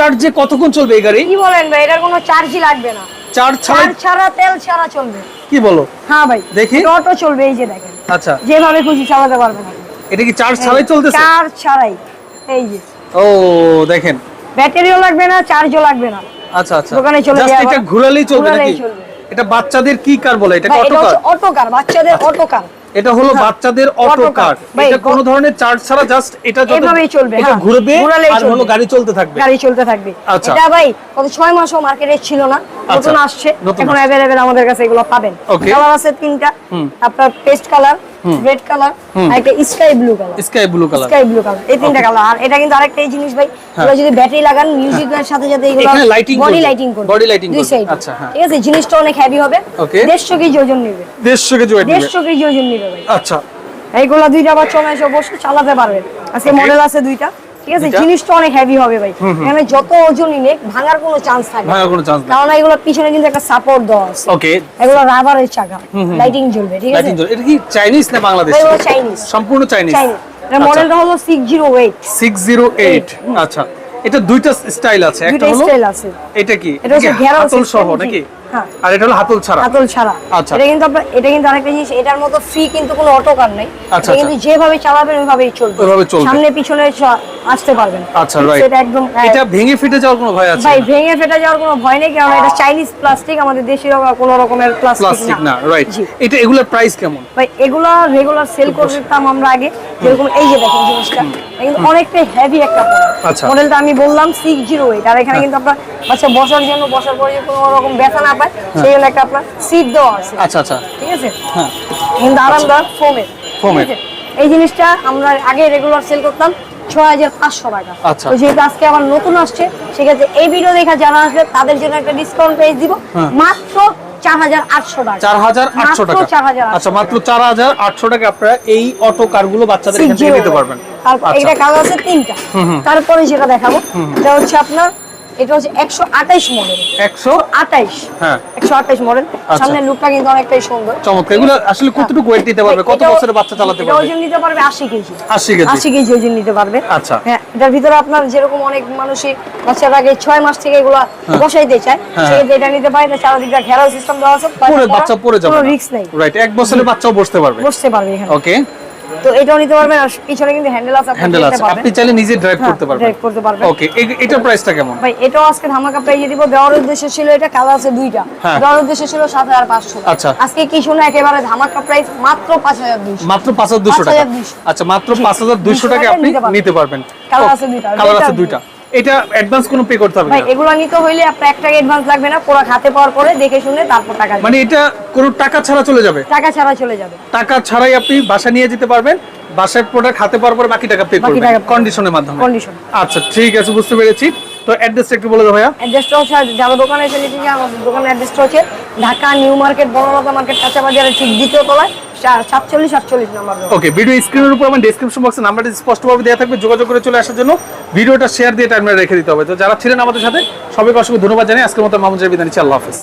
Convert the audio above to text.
চার্জে কতক্ষণ চলবে এই গাড়ি? কি বলেন ভাই এটার কোনো চার্জই লাগবে না। চার্জ চার্জ ছাড়া তেল ছাড়া চলবে। কি বলো? হ্যাঁ ভাই দেখি। অটো চলবে এই যে দেখেন। আচ্ছা। যেভাবে খুশি চালাতে পারবেন এটা কি চার্জ ছাড়াই চলতেছে? চার্জ ছাড়াই এই যে। ও দেখেন। ব্যাটারিও লাগবে না চার্জও লাগবে না। আচ্ছা আচ্ছা। দোকানে চলে যাওয়া এটা ঘোরালেই চলবে নাকি? এটা বাচ্চাদের কি কার বলে? এটা অটো কার? অটো কার বাচ্চাদের অটো কার। এটা হলো হ্যাঁ। বাচ্চাদের অটো কার এটা কোনো ধরনের চার্জ ছাড়া জাস্ট এটা এভাবেই চলবে, এটা হ্যাঁ। ঘুরবে আর হলো গাড়ি চলতে থাকবে। গাড়ি চলতে থাকবে। আচ্ছা। এটা ভাই কত 6 মাসও মার্কেটে ছিল না নতুন আসছে। এখন अवेलेबल আমাদের কাছে এগুলো পাবেন। কালার আছে তিনটা। আপনার পেস্ট কালার রেড কালার আর একটা sky blue colour sky blue colour sky blue colour এই তিনটা কালার আর এটা কিন্তু আরেকটা এই জিনিস ভাই এগুলো যদি ব্যাটারি লাগান মিউজিকের সাথে সাথে এগুলো lighting বডি লাইটিং করবে। বডি লাইটিং করবে। আচ্ছা, হ্যাঁ। ঠিক আছে জিনিসটা অনেক হেভি হবে। Okay. দেড়শো কেজি ওজন নেবে। দেড়শো কেজি ওজন নেবে। দেড়শো কেজি ওজন নেবে ভাই। আচ্ছা। এইগুলো দুইটা বাচ্চা এসে বসে চালাতে পারবেন আজকে মডেল আছে দুইটা। ঠিক আছে? জিনিসটা অনেক হেভি হবে ভাই। এখানে যত ওজনই নেক ভাঙার কোনো চান্স থাকবে না। ভাঙার কোনো চান্স কারণ এগুলো পিছনে কিন্তু একটা সাপোর্ট দেওয়া আছে। ওকে এগুলো রাবারের চাকা। লাইটিং জ্বলবে ঠিক আছে? লাইটিং এটা কি চাইনিজ না বাংলাদেশ এগুলো চাইনিজ সম্পূর্ণ চাইনিজ এর মডেলটা হলো six zero eight six zero eight আচ্ছা। এটা দুইটা স্টাইল আছে। একটা হলো স্টাইল আছে। এটা কি? এটা হচ্ছে হাতল সহ নাকি? হ্যাঁ। আর এটা হলো হাতল ছাড়া। হাতল ছাড়া। আচ্ছা। এটা কিন্তু আপনার এটা কিন্তু আরেকটা জিনিস এটার মতো ফ্রি কিন্তু কোনো অটো কার নেই। আচ্ছা, এটা কিন্তু যেভাবে চালাবেন ওইভাবেই চলবে। ওইভাবে চলবে। সামনে পিছনে আসতে পারবেন। আচ্ছা রাইট সেটা একদম হ্যাঁ, এটা ভেঙে ফেটে যাওয়ার কোনো ভয় আছে ভাই ভেঙে ফেটে যাওয়ার কোনো ভয় নেই কারণ এটা চাইনিজ প্লাস্টিক আমাদের দেশের কোনো রকমের প্লাস্টিক না। রাইট এটা এগুলোর প্রাইস কেমন? ভাই এগুলো রেগুলার সেল করতাম আমরা আগে। যেরকম এই যে দেখেন জিনিসটা কিন্তু অনেকটাই হেভি একটা আচ্ছা। মডেলটা আমি বললাম সিক্স জিরো এইট আর এখানে কিন্তু আপনার বাচ্চা বসার জন্য বসার পরে যে কোনো রকম ব্যথা না পায় সেই জন্য একটা আপনার সিট দেওয়া আছে। আচ্ছা আচ্ছা। ঠিক আছে? হ্যাঁ। কিন্তু আরামদায়ক ফোমের Foam-এর। এই জিনিসটা আমরা আগে রেগুলার সেল করতাম। ছয় হাজার পাঁচশো টাকা। আচ্ছা। তো যেহেতু আজকে আমার নতুন আসছে সেক্ষেত্রে এই ভিডিও দেখা যারা আসবে তাদের জন্য একটা ডিসকাউন্ট পেয়ে দিব। হ্যাঁ। মাত্র আচ্ছা মাত্র চার হাজার আটশো টাকা আপনারা এই অটো কারগুলো বাচ্চাদের এখান পারবেন। তারপর আচ্ছা। এটা কাজ আছে তিনটা। তারপরে সেটা দেখাবো এটা হচ্ছে আপনার এটা হচ্ছে একশো আঠাইশ মডেল একশো? আঠাইশ। হ্যাঁ। একশো আঠাইশ মডেল। সামনের লুকটা কিন্তু অনেকটাই সুন্দর। চমৎকার। এগুলো আসলে কতটুকু ওয়েট নিতে পারবে? কত বছরের বাচ্চা চালাতে পারবে? ওজন নিতে পারবে আশি কেজি। আশি কেজি। আশি কেজি ওজন নিতে পারবে। আচ্ছা। হ্যাঁ এটার ভিতরে আপনার যেরকম অনেক মানুষই বাচ্চার আগে ছয় মাস থেকে এগুলা বসাইতে চায় হ্যাঁ। সেক্ষেত্রে এটা নিতে পারে এটা চারিদিকটা ঘেরাও সিস্টেম দেওয়া আছে। পরে বাচ্চা পরে যাবে কোনো রিস্ক নেই। রাইট এক বছরের বাচ্চাও বসতে পারবে। বসতে পারবে এখানে। ওকে তো এটাও নিতে পারবেন আর পিছনে কিন্তু হ্যান্ডেল আছে আপনি হ্যান্ডেল আছে। আপনি চাইলে নিজে ড্রাইভ হ্যাঁ, করতে পারবেন। ড্রাইভ করতে পারবেন। ওকে এটা প্রাইসটা কেমন? ভাই এটাও আজকে ধামাকা প্রাইজে দিব। দেওয়ার উদ্দেশ্য ছিল এটা কালার আছে দুইটা। হ্যাঁ। দেওয়ার উদ্দেশ্য ছিল সাত হাজার পাঁচশো। আচ্ছা। আজকে কি শুনে একেবারে ধামাকা প্রাইস মাত্র পাঁচ হাজার দুইশো। মাত্র পাঁচ হাজার দুশো টাকা। আচ্ছা মাত্র পাঁচ হাজার দুইশো টাকা আপনি নিতে পারবেন। কালার আছে দুইটা। কালার আছে দুইটা। এটা অ্যাডভান্স কোনো পে করতে হবে ভাই না। এগুলো নিতে হইলে আপনার এক টাকা অ্যাডভান্স লাগবে না পুরো খাতে পাওয়ার পরে দেখে শুনে তারপর টাকা মানে এটা কোনো টাকা ছাড়া চলে যাবে? টাকা ছাড়া চলে যাবে। টাকা ছাড়াই আপনি বাসা নিয়ে যেতে পারবেন বাসায় প্রোডাক্ট হাতে পাওয়ার পরে বাকি টাকা পে করবেন কন্ডিশনের মাধ্যমে। কন্ডিশন আচ্ছা ঠিক আছে বুঝতে পেরেছি। তো অ্যাড্রেসটা একটু বলে দাও ভাইয়া। অ্যাড্রেসটা হচ্ছে যারা দোকানে এসে চান আমাদের দোকানের অ্যাড্রেসটা হচ্ছে Dhaka New Market Banalata market কাঁচা বাজারের ঠিক দ্বিতীয় তলায়। ওকে ভিডিও উপর আমার ডেসক্রিপশন নাম্বারটা স্পষ্টভাবে দেওয়া থাকবে। যোগাযোগ করে চলে আসার জন্য ভিডিওটা শেয়ার দিয়ে টাইমে রেখে দিতে হবে। তো যারা ছিলেন আমাদের সাথে, সবাইকে অসংখ্য ধন্যবাদ জানাই আজকের মতো মামুন জাবিদানি আল্লাহ হাফেজ।